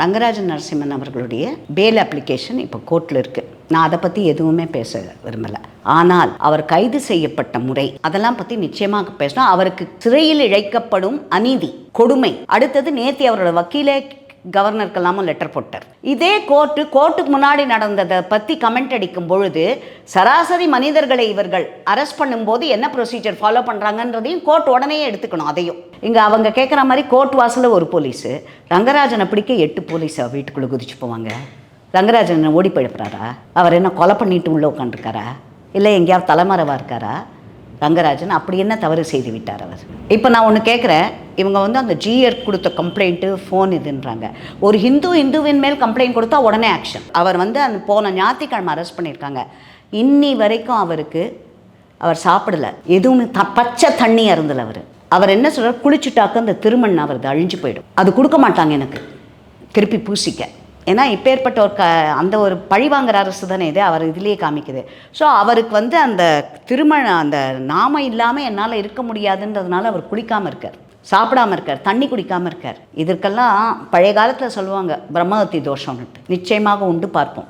ரங்கராஜன் நரசிம்மன் அவர்களுடைய பேல் அப்ளிகேஷன் இப்போ கோர்ட்டில் இருக்குது நான் அதை பற்றி எதுவுமே பேச விரும்பலை. ஆனால் அவர் கைது செய்யப்பட்ட முறை அதெல்லாம் பற்றி நிச்சயமாக பேசணும். அவருக்கு சிறையில் இழைக்கப்படும் அநீதி கொடுமை. அடுத்தது நேத்தி அவரோட வக்கீலே கவர்னருக்கெல்லாமும் லெட்டர் போட்டார். இதே கோர்ட்டு கோர்ட்டுக்கு முன்னாடி நடந்ததை பற்றி கமெண்ட் அடிக்கும் பொழுது சராசரி மனிதர்களை இவர்கள் அரெஸ்ட் பண்ணும்போது என்ன ப்ரொசீஜர் ஃபாலோ பண்ணுறாங்கன்றதையும் கோர்ட் உடனே எடுத்துக்கணும் அதையும். இங்கே அவங்க கேட்குற மாதிரி கோர்ட் வாசலில் ஒரு போலீஸு ரங்கராஜனை பிடிக்க எட்டு போலீஸ் வீட்டுக்குள்ளே குதிச்சு போவாங்க. ரங்கராஜன் ஓடி போயிடுறாரா அவர் என்ன கொலை பண்ணிட்டு உள்ளே உட்காந்துருக்காரா இல்லை எங்கேயாவது தலைமறைவாக இருக்காரா? ரங்கராஜன் அப்படி என்ன தவறு செய்து விட்டார் அவர்? இப்போ நான் ஒன்று கேட்குறேன் இவங்க வந்து அந்த ஜிஆர் கொடுத்த கம்ப்ளைண்ட்டு ஃபோன் இதுன்றாங்க. ஒரு ஹிந்து இந்துவின் மேல் கம்ப்ளைண்ட் கொடுத்தா உடனே ஆக்ஷன் அவர் வந்து அந்த போன ஞாயிற்றுக்கிழமை அரெஸ்ட் பண்ணியிருக்காங்க. இன்னி வரைக்கும் அவருக்கு அவர் சாப்பிடல. எதுவும் த பச்சை தண்ணி அருந்தல அவர். அவர் என்ன சொல்கிறார் குளிச்சுட்டாக்க அந்த திருமண் அவரது அழிஞ்சு போயிடும். அது கொடுக்க மாட்டாங்க எனக்கு. திருப்பி பூசிக்க. ஏன்னா இப்பேற்பட்ட ஒரு க அந்த ஒரு பழிவாங்கிற அரசு தானே இது அவர் இதுலேயே காமிக்குது. ஸோ அவருக்கு வந்து அந்த திருமண அந்த நாம இல்லாமல் என்னால் இருக்க முடியாதுன்றதுனால அவர் குளிக்காமல் இருக்கார். சாப்பிடாம இருக்கார். தண்ணி குடிக்காமல் இருக்கார். இதற்கெல்லாம் பழைய காலத்தில் சொல்லுவாங்க பிரம்மஹத்தி தோஷம்னுட்டு நிச்சயமாக உண்டு பார்ப்போம்.